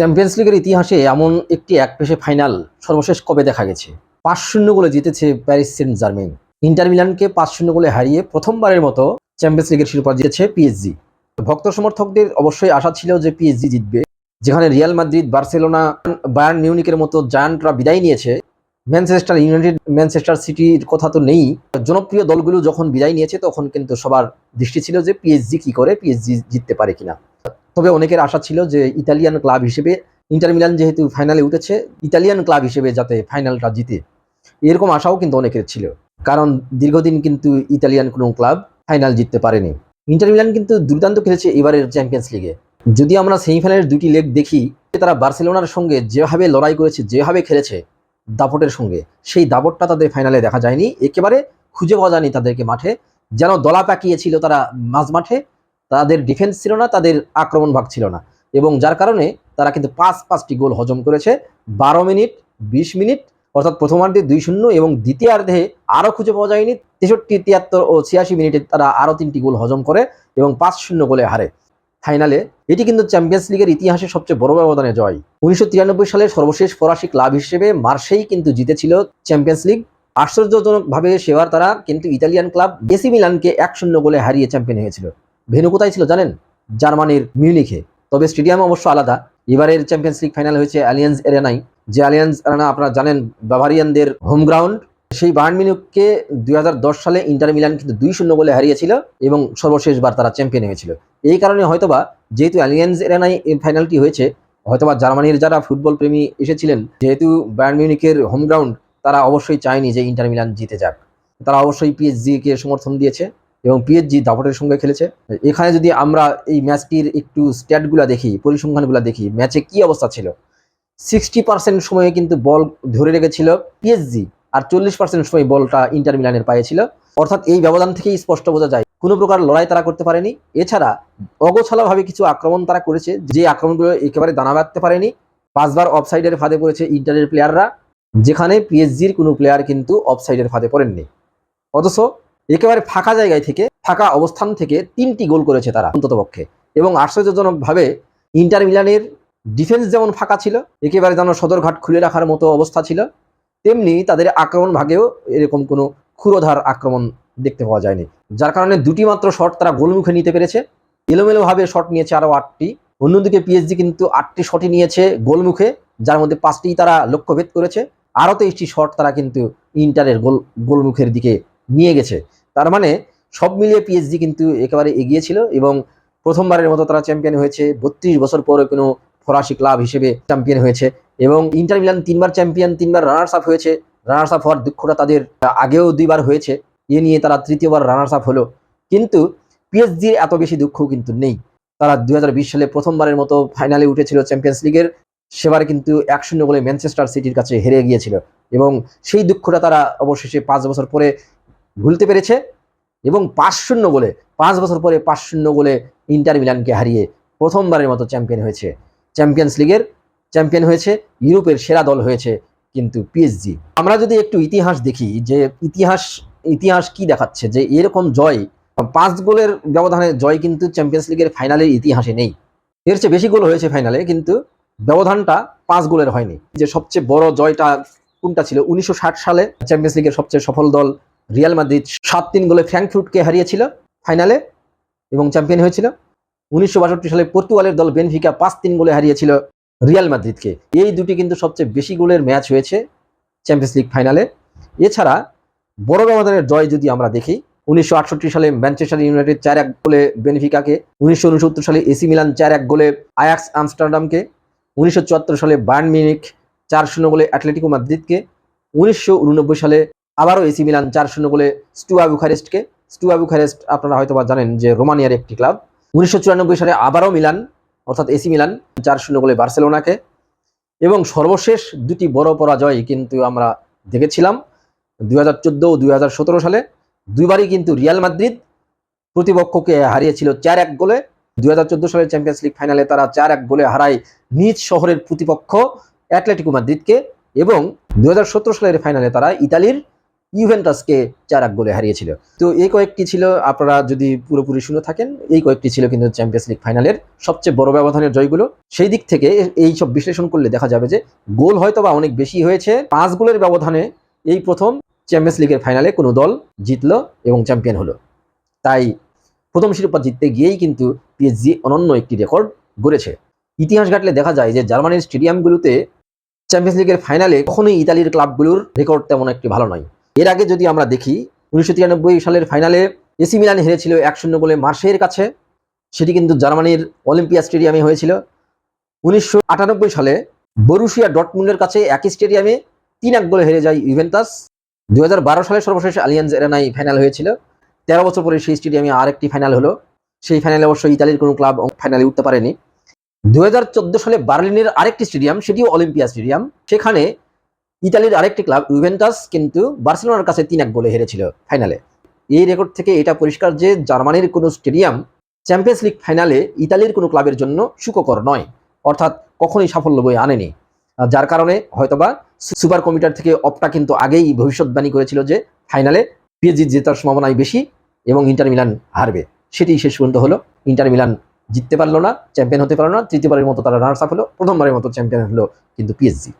Champions লিগের ইতিহাসে এমন একটি একপেশে ফাইনাল সর্বশেষ কবে দেখা গেছে? পাঁচ শূন্য গোলে জিতেছে প্যারিস সেন্ট জার্মেন ইন্টার মিলানকে পাঁচ শূন্য গোলে হারিয়ে প্রথমবারের মতো চ্যাম্পিয়ন্স লিগের শিরোপা জিতেছে পিএসজি ভক্ত সমর্থকদের অবশ্যই আশা ছিল যে পিএসজি জিতবে, যেখানে রিয়াল মাদ্রিদ বার্সেলোনা বায়ার্ন মিউনিকের মতো জায়ান্টরা বিদায় নিয়েছে। ম্যানচেস্টার ইউনাইটেড ম্যানচেস্টার সিটির কথা তো নেই। জনপ্রিয় দলগুলো যখন বিদায় নিয়েছে, তখন কিন্তু সবার দৃষ্টি ছিল যে পিএসজি কি করে পিএসজি জিততে পারে কিনা। তবে অনেকের আশা ছিল যে ইতালিয়ান ক্লাব হিসেবে ইন্টার মিলান যেহেতু ফাইনালে উঠেছে, ইতালিয়ান ক্লাব হিসেবে যাতে ফাইনালটা জিতে। এরকম আশাও কিন্তু অনেকের ছিল। কারণ দীর্ঘদিন কিন্তু ইতালিয়ান কোনো ক্লাব ফাইনাল জিততে পারেনি। ইন্টার মিলান কিন্তু দুর্দান্ত খেলেছে এবারের চ্যাম্পিয়ন্স লিগে। যদি আমরা সেমিফাইনালের দুটি লেগ দেখি, তারা বার্সেলোনার সঙ্গে যেভাবে লড়াই করেছে, যেভাবে খেলেছে, দাপটের সঙ্গে, সেই দাপটটা তাদের ফাইনালে দেখা যায়নি। একেবারে খুঁজে পাওয়া যায়নি তাদেরকে মাঠে। যেন দলা পাকিয়েছিল তারা মাঝ মাঠে তাদের ডিফেন্স ছিল না, তাদের আক্রমণ ভাগ ছিল না। এবং যার কারণে তারা কিন্তু পাঁচ পাঁচটি গোল হজম করেছে। বারো মিনিট, বিশ মিনিট, অর্থাৎ প্রথমার্ধে দুই শূন্য এবং দ্বিতীয়ার্ধে আরও খুঁজে পাওয়া যায়নি। তেষট্টি, তিয়াত্তর ও ছিয়াশি মিনিটে তারা আরও তিনটি গোল হজম করে এবং পাঁচ শূন্য গোলে হারে। ফাইনালে এটি কিন্তু চ্যাম্পিয়ন্স লিগের ইতিহাসে সবচেয়ে বড় ব্যবধানে জয়। উনিশশো তিরানব্বই সালে সর্বশেষ ফরাসি ক্লাব হিসেবে মার্সেই কিন্তু জিতেছিল চ্যাম্পিয়ন্স লিগ আশ্চর্যজনকভাবে সেবার তারা কিন্তু ইতালিয়ান ক্লাব এসি মিলানকে এক শূন্য গোলে হারিয়ে চ্যাম্পিয়ন হয়েছিল। ভেনু কোথায় ছিল জানেন? জার্মানির মিউনিখে। তবে স্টেডিয়াম অবশ্য আলাদা। এবারের চ্যাম্পিয়ন্স লিগ ফাইনাল হয়েছে অ্যালিয়েন্স এরেনাই যে অ্যালিয়েন্স এরেনা আপনারা জানেন, বাভারিয়ানদের হোম গ্রাউন্ড। সেই বার্ন মিউনিককে দুই সালে ইন্টার মিলান কিন্তু দুই শূন্য গোলে হারিয়েছিল এবং সর্বশেষবার তারা চ্যাম্পিয়ন হয়েছিল। এই কারণে হয়তোবা যেহেতু অ্যালিয়েন্স এরেনাই ফাইনালটি হয়েছে, হয়তোবা জার্মানির যারা ফুটবল প্রেমী এসেছিলেন, যেহেতু বার্ন মিউনিকের হোম গ্রাউন্ড, তারা অবশ্যই চায়নি যে ইন্টার মিলান জিতে যাক। তারা অবশ্যই পিএসজি কে সমর্থন দিয়েছে। এবং পিএসজি দাপটের সঙ্গে খেলেছে। এখানে যদি আমরা এই ম্যাচটির একটু স্ট্যাটগুলো দেখি, পরিসংখ্যানগুলো দেখি, ম্যাচে কি অবস্থা ছিল? সিক্সটি পার্সেন্ট সময়ে কিন্তু বল ধরে রেখেছিল পিএসজি আর চল্লিশ পার্সেন্ট সময় বলটা ইন্টার মিলানের পায়ে ছিল। অর্থাৎ এই ব্যবধান থেকেই স্পষ্ট বোঝা যায়, কোনো প্রকার লড়াই তারা করতে পারেনি। এছাড়া অগোছালোভাবে কিছু আক্রমণ তারা করেছে, যে আক্রমণগুলো একেবারে দানা বাঁধতে পারেনি। পাঁচবার অফসাইডের ফাঁদে পড়েছে ইন্টারের প্লেয়াররা যেখানে পিএসজির কোনো প্লেয়ার কিন্তু অফসাইডের ফাঁদে পড়েননি। অথচ একেবারে ফাঁকা জায়গায় থেকে, ফাঁকা অবস্থান থেকে তিনটি গোল করেছে তারা অন্ততপক্ষে। এবং আশ্চর্যজনকভাবে ইন্টার মিলানের ডিফেন্স যেমন ফাঁকা ছিল, একেবারে যেন সদরঘাট খুলে রাখার মতো অবস্থা ছিল, তেমনি তাদের আক্রমণ ভাগেও এরকম কোনো ক্ষুরোধার আক্রমণ দেখতে পাওয়া যায়নি। যার কারণে দুটি মাত্র শট তারা গোলমুখে নিতে পেরেছে। এলোমেলোভাবে শট নিয়েছে আরও আটটি। অন্যদিকে পিএসজি কিন্তু আটটি শটই নিয়েছে গোলমুখে, যার মধ্যে পাঁচটি তারা লক্ষ্যভেদ করেছে। আরও তেইশটি শট তারা কিন্তু ইন্টারের গোল, গোলমুখের দিকে নিয়ে গেছে। তার মানে সব মিলিয়ে পিএসজি কিন্তু একেবারে এগিয়ে ছিল এবং প্রথমবারের মতো তারা চ্যাম্পিয়ন হয়েছে। বত্রিশ বছর পরে কোনো ফরাসি ক্লাব হিসেবে চ্যাম্পিয়ন হয়েছে এবং ইন্টার মিলান তিনবার চ্যাম্পিয়ন তিনবার রানার্স আপ হয়েছে। রানার্স আপ হওয়ার দুঃখটা তাদের আগেও দুইবার হয়েছে। এ নিয়ে তারা তৃতীয়বার রানার্স আপ হলো। কিন্তু পিএসজির এত বেশি দুঃখ কিন্তু নেই। তারা দুই হাজার বিশ সালে প্রথমবারের মতো ফাইনালে উঠেছিল চ্যাম্পিয়ন্স লিগের সেবার কিন্তু এক শূন্য গোলে ম্যানচেস্টার সিটির কাছে হেরে গিয়েছিল এবং সেই দুঃখটা তারা অবশেষে পাঁচ বছর পরে ভুলতে পেরেছে এবং পাঁচ শূন্য গোলে, পাঁচ বছর পরে পাঁচ শূন্য গোলে ইন্টার মিলানকে হারিয়ে প্রথমবারের মতো চ্যাম্পিয়ন হয়েছে। চ্যাম্পিয়ন্স লিগের চ্যাম্পিয়ন হয়েছে, ইউরোপের সেরা দল হয়েছে কিন্তু পিএসজি আমরা যদি একটু ইতিহাস দেখি, যে ইতিহাস ইতিহাস কি দেখাচ্ছে, যে এরকম জয়, পাঁচ গোলের ব্যবধানে জয় কিন্তু চ্যাম্পিয়ন্স লিগের ফাইনালের ইতিহাসে নেই। এর চেয়ে বেশি গোল হয়েছে ফাইনালে কিন্তু ব্যবধানটা পাঁচ গোলের হয়নি। যে সবচেয়ে বড় জয়টা কোনটা ছিল? উনিশশো ষাট সালে চ্যাম্পিয়ন্স লিগের সবচেয়ে সফল দল রিয়াল মাদ্রিদ সাত তিন গোলে ফ্র্যাঙ্কফুটকে হারিয়েছিল ফাইনালে এবং চ্যাম্পিয়ন হয়েছিল। উনিশশো বাষট্টি সালে পর্তুগালের দল বেনফিকা পাঁচ তিন গোলে হারিয়েছিল রিয়াল মাদ্রিদকে। এই দুটি কিন্তু সবচেয়ে বেশি গোলের ম্যাচ হয়েছে চ্যাম্পিয়ন্স লিগ ফাইনালে। এছাড়া বড় ব্যবধানের জয় যদি আমরা দেখি, উনিশশো আটষট্টি সালে ম্যানচেস্টার ইউনাইটেড চার এক গোলে বেনফিকাকে, উনিশশো উনসত্তর সালে এসি মিলান চার এক গোলে আয়াক্স আমস্টারডামকে, উনিশশো চুয়াত্তর সালে বার্ন মিউনিক চার শূন্য গোলে অ্যাটলেটিকো মাদ্রিদকে, উনিশশো উননব্বই সালে আবারও এসি মিলান চার শূন্য গোলে স্টুয়া বুখারেস্টকে। স্টুয়া বুখারেস্ট আপনারা হয়তো বা জানেন যে রোমানিয়ার একটি ক্লাব। উনিশশো চুরানব্বই সালে আবারও মিলান, অর্থাৎ এসি মিলান, চার শূন্য গোলে বার্সেলোনাকে। এবং সর্বশেষ দুটি বড় পরাজয় কিন্তু আমরা দেখেছিলাম দুই হাজার চোদ্দ ও দুই হাজার সতেরো সালে। দুইবারই কিন্তু রিয়াল মাদ্রিদ প্রতিপক্ষকে হারিয়েছিল চার এক গোলে। দুই হাজার চোদ্দ সালের চ্যাম্পিয়ন্স লিগ ফাইনালে তারা চার এক গোলে হারায় নিজ শহরের প্রতিপক্ষ অ্যাটলেটিকো মাদ্রিদকে। এবং দুই হাজার সতেরো সালের ফাইনালে তারা ইতালির ইউভেন্টাসকে চার এক গোলে হারিয়েছিল। তো এই কয়েকটি ছিল, আপনারা যদি পুরোপুরি শুনে থাকেন, এই কয়েকটি ছিল কিন্তু চ্যাম্পিয়ন্স লিগ ফাইনালের সবচেয়ে বড় ব্যবধানের জয়গুলো। সেই দিক থেকে এই সব বিশ্লেষণ করলে দেখা যাবে যে গোল হয়তো বা অনেক বেশি হয়েছে। পাঁচ গোলের ব্যবধানে এই প্রথম চ্যাম্পিয়ন্স লিগের ফাইনালে কোনো দল জিতলো এবং চ্যাম্পিয়ন হলো। তাই প্রথম শিরোপা জিততে গিয়েই কিন্তু পিএসজি অনন্য একটি রেকর্ড গড়েছে। ইতিহাস ঘাটলে দেখা যায় যে জার্মানির স্টেডিয়ামগুলোতে চ্যাম্পিয়ন্স লিগের ফাইনালে কখনোই ইতালির ক্লাবগুলোর রেকর্ড তেমন একটি ভালো নয়। এর আগে যদি আমরা দেখি, উনিশশো তিরানব্বই সালের ফাইনালে এসি মিলান হেরেছিল এক শূন্য গোলে মার্সের কাছে। সেটি কিন্তু জার্মানির অলিম্পিয়া স্টেডিয়ামে হয়েছিল। উনিশশো আটানব্বই সালে বরুশিয়া ডটমুন্ডের কাছে একই স্টেডিয়ামে তিন এক গোলে হেরে যায় ইভেন্টাস দু হাজার বারো সালে সর্বশেষ আলিয়ান্স এরানাই ফাইনাল হয়েছিল। তেরো বছর পরে সেই স্টেডিয়ামে আরেকটি ফাইনাল হলো। সেই ফাইনালে অবশ্য ইতালির কোনো ক্লাব ফাইনালে উঠতে পারেনি। দু হাজার চোদ্দ সালে বার্লিনের আরেকটি স্টেডিয়াম সেটিও অলিম্পিয়া স্টেডিয়াম সেখানে ইতালির আরেকটি ক্লাব ইউভেন্টাস কিন্তু বার্সেলোনার কাছে তিন এক গোলে হেরেছিল ফাইনালে। এই রেকর্ড থেকে এটা পরিষ্কার যে জার্মানির কোনো স্টেডিয়াম চ্যাম্পিয়ন্স লিগ ফাইনালে ইতালির কোনো ক্লাবের জন্য সুখকর নয়, অর্থাৎ কখনোই সাফল্য বয়ে আনেনি। যার কারণে হয়তোবা সুপার কমিটার থেকে অপটা কিন্তু আগেই ভবিষ্যৎবাণী করেছিল যে ফাইনালে পিএসজি জেতার সম্ভাবনাই বেশি এবং ইন্টার মিলান হারবে। সেটি শেষ পর্যন্ত হলো। ইন্টার মিলান জিততে পারল না, চ্যাম্পিয়ন হতে পারল না, তৃতীয়বারের মতো তারা রানার্স আপ হলো, প্রথমবারের মতো চ্যাম্পিয়ন হলো কিন্তু পিএসজি।